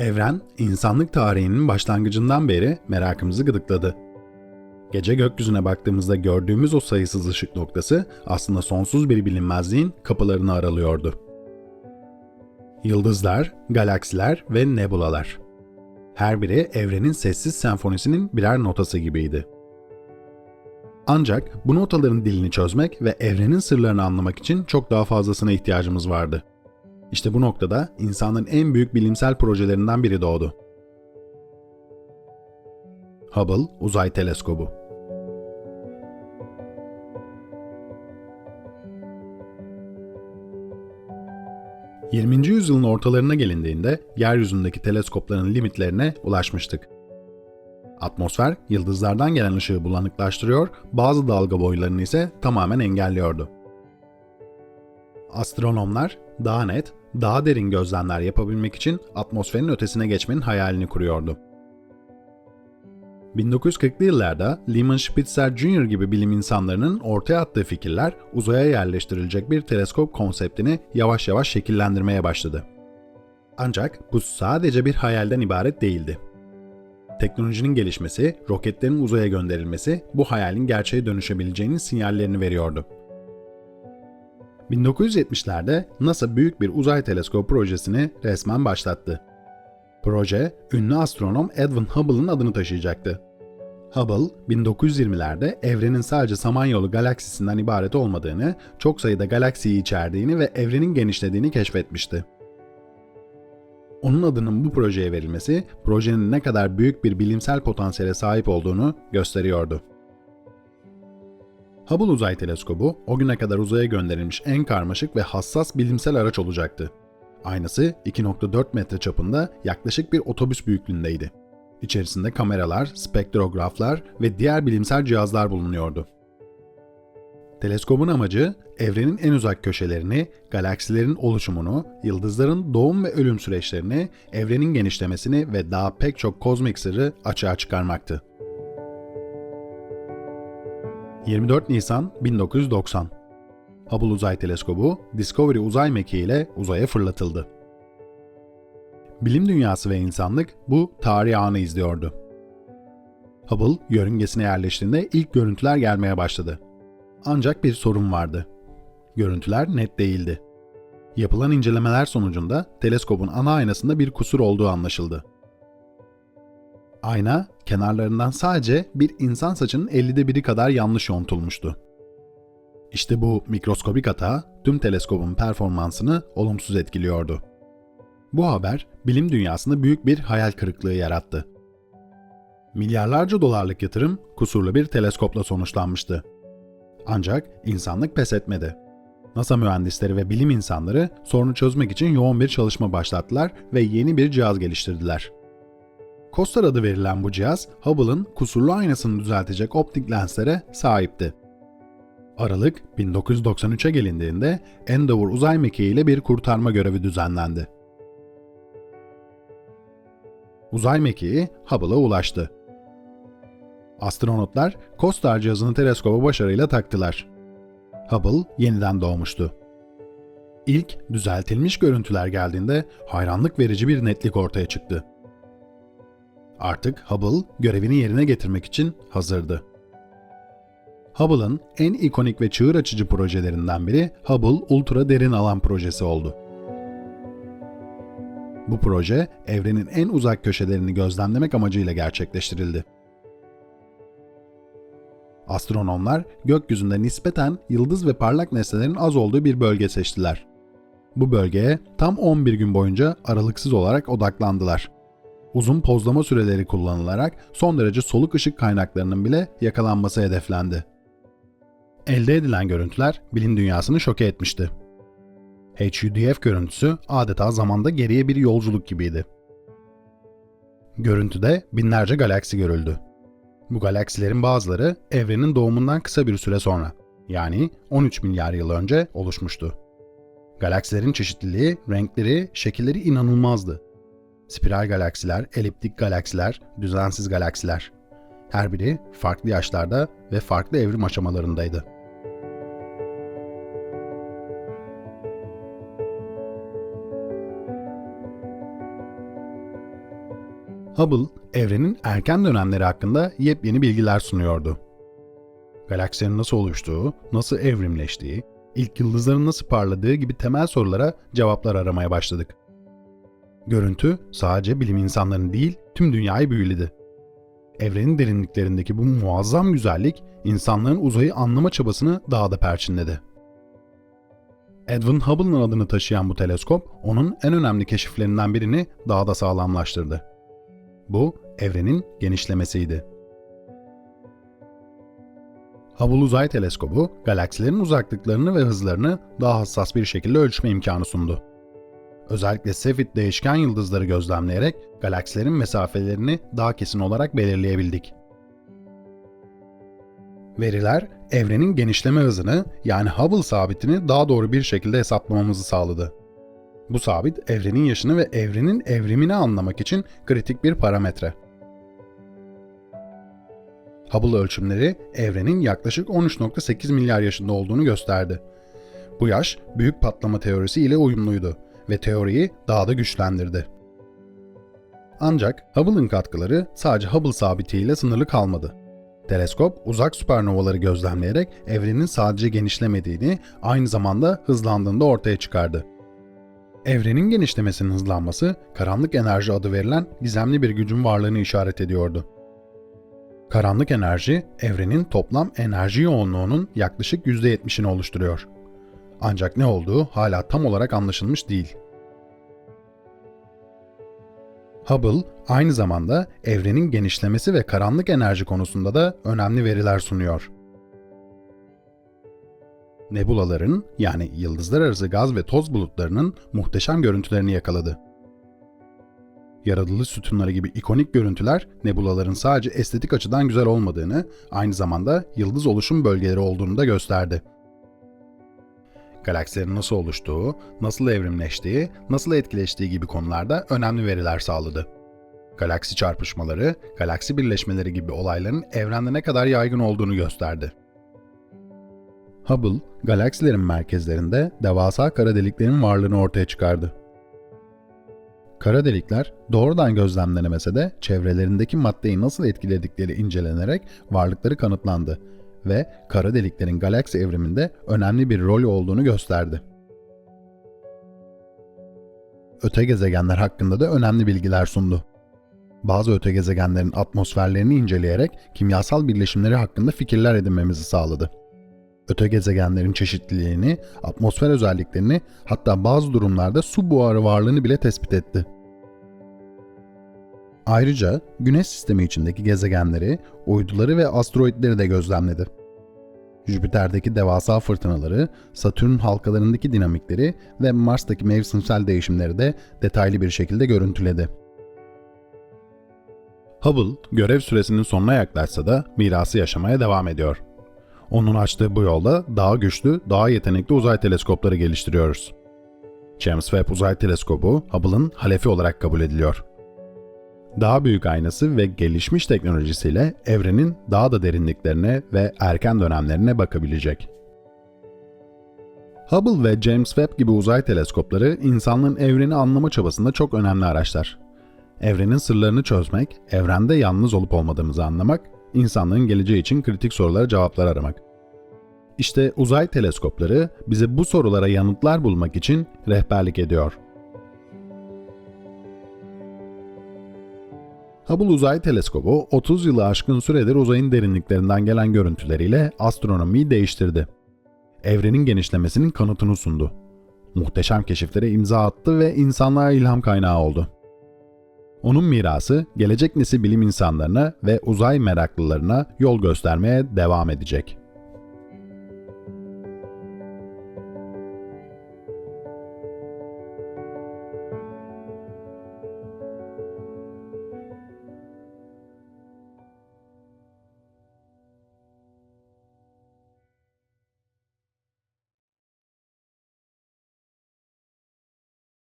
Evren, insanlık tarihinin başlangıcından beri merakımızı gıdıkladı. Gece gökyüzüne baktığımızda gördüğümüz o sayısız ışık noktası aslında sonsuz bir bilinmezliğin kapılarını aralıyordu. Yıldızlar, galaksiler ve nebulalar. Her biri evrenin sessiz senfonisinin birer notası gibiydi. Ancak bu notaların dilini çözmek ve evrenin sırlarını anlamak için çok daha fazlasına ihtiyacımız vardı. İşte bu noktada insanın en büyük bilimsel projelerinden biri doğdu. Hubble Uzay Teleskobu 20. yüzyılın ortalarına gelindiğinde yeryüzündeki teleskopların limitlerine ulaşmıştık. Atmosfer yıldızlardan gelen ışığı bulanıklaştırıyor, bazı dalga boylarını ise tamamen engelliyordu. Astronomlar daha net, daha derin gözlemler yapabilmek için atmosferin ötesine geçmenin hayalini kuruyordu. 1940'lı yıllarda Lyman Spitzer Jr. gibi bilim insanlarının ortaya attığı fikirler uzaya yerleştirilecek bir teleskop konseptini yavaş yavaş şekillendirmeye başladı. Ancak bu sadece bir hayalden ibaret değildi. Teknolojinin gelişmesi, roketlerin uzaya gönderilmesi bu hayalin gerçeğe dönüşebileceğinin sinyallerini veriyordu. 1970'lerde NASA büyük bir uzay teleskop projesini resmen başlattı. Proje, ünlü astronom Edwin Hubble'ın adını taşıyacaktı. Hubble, 1920'lerde evrenin sadece Samanyolu galaksisinden ibaret olmadığını, çok sayıda galaksiyi içerdiğini ve evrenin genişlediğini keşfetmişti. Onun adının bu projeye verilmesi, projenin ne kadar büyük bir bilimsel potansiyele sahip olduğunu gösteriyordu. Hubble Uzay Teleskobu, o güne kadar uzaya gönderilmiş en karmaşık ve hassas bilimsel araç olacaktı. Aynası 2.4 metre çapında yaklaşık bir otobüs büyüklüğündeydi. İçerisinde kameralar, spektrograflar ve diğer bilimsel cihazlar bulunuyordu. Teleskobun amacı evrenin en uzak köşelerini, galaksilerin oluşumunu, yıldızların doğum ve ölüm süreçlerini, evrenin genişlemesini ve daha pek çok kozmik sırrı açığa çıkarmaktı. 24 Nisan 1990 Hubble Uzay Teleskobu Discovery uzay mekiği ile uzaya fırlatıldı. Bilim dünyası ve insanlık bu tarih anı izliyordu. Hubble yörüngesine yerleştiğinde ilk görüntüler gelmeye başladı. Ancak bir sorun vardı. Görüntüler net değildi. Yapılan incelemeler sonucunda teleskopun ana aynasında bir kusur olduğu anlaşıldı. Ayna kenarlarından sadece bir insan saçının 50'de biri kadar yanlış yontulmuştu. İşte bu mikroskobik hata tüm teleskobun performansını olumsuz etkiliyordu. Bu haber bilim dünyasında büyük bir hayal kırıklığı yarattı. Milyarlarca dolarlık yatırım kusurlu bir teleskopla sonuçlanmıştı. Ancak insanlık pes etmedi. NASA mühendisleri ve bilim insanları sorunu çözmek için yoğun bir çalışma başlattılar ve yeni bir cihaz geliştirdiler. COSTAR adı verilen bu cihaz, Hubble'ın kusurlu aynasını düzeltecek optik lenslere sahipti. Aralık 1993'e gelindiğinde Endeavour uzay mekiği ile bir kurtarma görevi düzenlendi. Uzay mekiği Hubble'a ulaştı. Astronotlar COSTAR cihazını teleskoba başarıyla taktılar. Hubble yeniden doğmuştu. İlk düzeltilmiş görüntüler geldiğinde hayranlık verici bir netlik ortaya çıktı. Artık Hubble görevini yerine getirmek için hazırdı. Hubble'ın en ikonik ve çığır açıcı projelerinden biri Hubble Ultra Derin Alan Projesi oldu. Bu proje evrenin en uzak köşelerini gözlemlemek amacıyla gerçekleştirildi. Astronomlar gökyüzünde nispeten yıldız ve parlak nesnelerin az olduğu bir bölge seçtiler. Bu bölgeye tam 11 gün boyunca aralıksız olarak odaklandılar. Uzun pozlama süreleri kullanılarak son derece soluk ışık kaynaklarının bile yakalanması hedeflendi. Elde edilen görüntüler bilim dünyasını şoke etmişti. HUDF görüntüsü adeta zamanda geriye bir yolculuk gibiydi. Görüntüde binlerce galaksi görüldü. Bu galaksilerin bazıları evrenin doğumundan kısa bir süre sonra, yani 13 milyar yıl önce oluşmuştu. Galaksilerin çeşitliliği, renkleri, şekilleri inanılmazdı. Spiral galaksiler, eliptik galaksiler, düzensiz galaksiler. Her biri farklı yaşlarda ve farklı evrim aşamalarındaydı. Hubble, evrenin erken dönemleri hakkında yepyeni bilgiler sunuyordu. Galaksilerin nasıl oluştuğu, nasıl evrimleştiği, ilk yıldızların nasıl parladığı gibi temel sorulara cevaplar aramaya başladık. Görüntü sadece bilim insanlarını değil, tüm dünyayı büyüledi. Evrenin derinliklerindeki bu muazzam güzellik insanların uzayı anlama çabasını daha da perçinledi. Edwin Hubble'ın adını taşıyan bu teleskop onun en önemli keşiflerinden birini daha da sağlamlaştırdı. Bu evrenin genişlemesiydi. Hubble Uzay Teleskobu, galaksilerin uzaklıklarını ve hızlarını daha hassas bir şekilde ölçme imkanı sundu. Özellikle Cepheid değişken yıldızları gözlemleyerek galaksilerin mesafelerini daha kesin olarak belirleyebildik. Veriler, evrenin genişleme hızını yani Hubble sabitini daha doğru bir şekilde hesaplamamızı sağladı. Bu sabit, evrenin yaşını ve evrenin evrimini anlamak için kritik bir parametre. Hubble ölçümleri evrenin yaklaşık 13.8 milyar yaşında olduğunu gösterdi. Bu yaş büyük patlama teorisi ile uyumluydu ve teoriyi daha da güçlendirdi. Ancak Hubble'ın katkıları sadece Hubble sabitiyle sınırlı kalmadı. Teleskop uzak süpernovaları gözlemleyerek evrenin sadece genişlemediğini, aynı zamanda hızlandığını da ortaya çıkardı. Evrenin genişlemesinin hızlanması, karanlık enerji adı verilen gizemli bir gücün varlığını işaret ediyordu. Karanlık enerji, evrenin toplam enerji yoğunluğunun yaklaşık %70'ini oluşturuyor. Ancak ne olduğu hala tam olarak anlaşılmış değil. Hubble aynı zamanda evrenin genişlemesi ve karanlık enerji konusunda da önemli veriler sunuyor. Nebulaların yani yıldızlar arası gaz ve toz bulutlarının muhteşem görüntülerini yakaladı. Yaratılış sütunları gibi ikonik görüntüler nebulaların sadece estetik açıdan güzel olmadığını, aynı zamanda yıldız oluşum bölgeleri olduğunu da gösterdi. Galaksilerin nasıl oluştuğu, nasıl evrimleştiği, nasıl etkileştiği gibi konularda önemli veriler sağladı. Galaksi çarpışmaları, galaksi birleşmeleri gibi olayların evrende ne kadar yaygın olduğunu gösterdi. Hubble, galaksilerin merkezlerinde devasa kara deliklerin varlığını ortaya çıkardı. Kara delikler doğrudan gözlemlenemese de çevrelerindeki maddeyi nasıl etkiledikleri incelenerek varlıkları kanıtlandı ve kara deliklerin galaksi evriminde önemli bir rol olduğunu gösterdi. Öte gezegenler hakkında da önemli bilgiler sundu. Bazı öte gezegenlerin atmosferlerini inceleyerek kimyasal birleşimleri hakkında fikirler edinmemizi sağladı. Öte gezegenlerin çeşitliliğini, atmosfer özelliklerini, hatta bazı durumlarda su buharı varlığını bile tespit etti. Ayrıca Güneş sistemi içindeki gezegenleri, uyduları ve asteroidleri de gözlemledi. Jüpiter'deki devasa fırtınaları, Satürn halkalarındaki dinamikleri ve Mars'taki mevsimsel değişimleri de detaylı bir şekilde görüntüledi. Hubble, görev süresinin sonuna yaklaşsa da mirası yaşamaya devam ediyor. Onun açtığı bu yolda daha güçlü, daha yetenekli uzay teleskopları geliştiriyoruz. James Webb Uzay Teleskobu, Hubble'ın halefi olarak kabul ediliyor daha büyük aynası ve gelişmiş teknolojisiyle evrenin daha da derinliklerine ve erken dönemlerine bakabilecek. Hubble ve James Webb gibi uzay teleskopları insanlığın evreni anlama çabasında çok önemli araçlar. Evrenin sırlarını çözmek, evrende yalnız olup olmadığımızı anlamak, insanlığın geleceği için kritik sorulara cevaplar aramak. İşte uzay teleskopları bize bu sorulara yanıtlar bulmak için rehberlik ediyor. Hubble Uzay Teleskobu 30 yılı aşkın süredir uzayın derinliklerinden gelen görüntüleriyle astronomiyi değiştirdi. Evrenin genişlemesinin kanıtını sundu. Muhteşem keşiflere imza attı ve insanlığa ilham kaynağı oldu. Onun mirası gelecek nesil bilim insanlarına ve uzay meraklılarına yol göstermeye devam edecek.